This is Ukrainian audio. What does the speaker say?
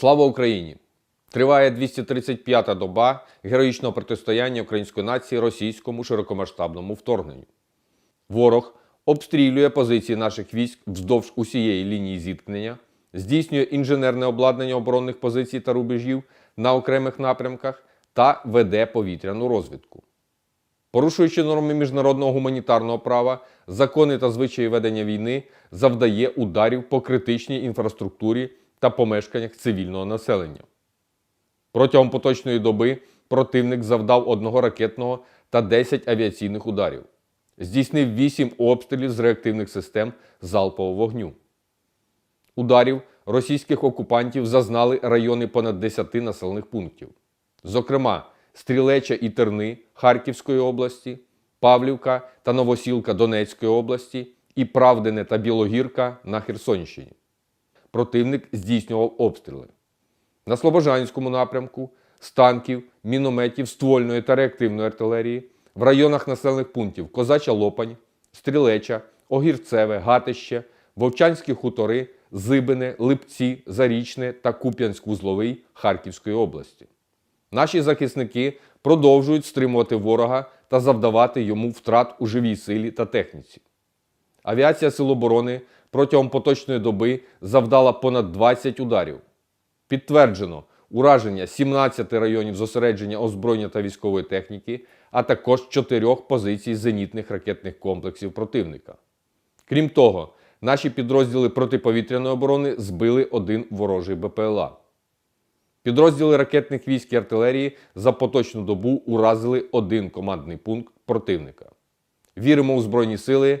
Слава Україні! Триває 235-та доба героїчного протистояння української нації російському широкомасштабному вторгненню. Ворог обстрілює позиції наших військ вздовж усієї лінії зіткнення, здійснює інженерне обладнання оборонних позицій та рубежів на окремих напрямках та веде повітряну розвідку. Порушуючи норми міжнародного гуманітарного права, закони та звичаї ведення війни, завдає ударів по критичній інфраструктурі та помешканнях цивільного населення. Протягом поточної доби противник завдав одного ракетного та 10 авіаційних ударів. Здійснив 8 обстрілів з реактивних систем залпового вогню. Ударів російських окупантів зазнали райони понад 10 населених пунктів. Зокрема, Стрілеча і Терни Харківської області, Павлівка та Новосілка Донецької області і Правдине та Білогірка на Херсонщині. Противник здійснював обстріли. На Слобожанському напрямку з танків, мінометів, ствольної та реактивної артилерії в районах населених пунктів Козача Лопань, Стрілеча, Огірцеве, Гатище, Вовчанські хутори, Зибине, Липці, Зарічне та Куп'янськ-Вузловий Харківської області. Наші захисники продовжують стримувати ворога та завдавати йому втрат у живій силі та техніці. Авіація Сил оборони протягом поточної доби завдала понад 20 ударів. Підтверджено ураження 17 районів зосередження озброєння та військової техніки, а також 4 позицій зенітних ракетних комплексів противника. Крім того, наші підрозділи протиповітряної оборони збили один ворожий БПЛА. Підрозділи ракетних військ і артилерії за поточну добу уразили один командний пункт противника. Віримо у Збройні Сили.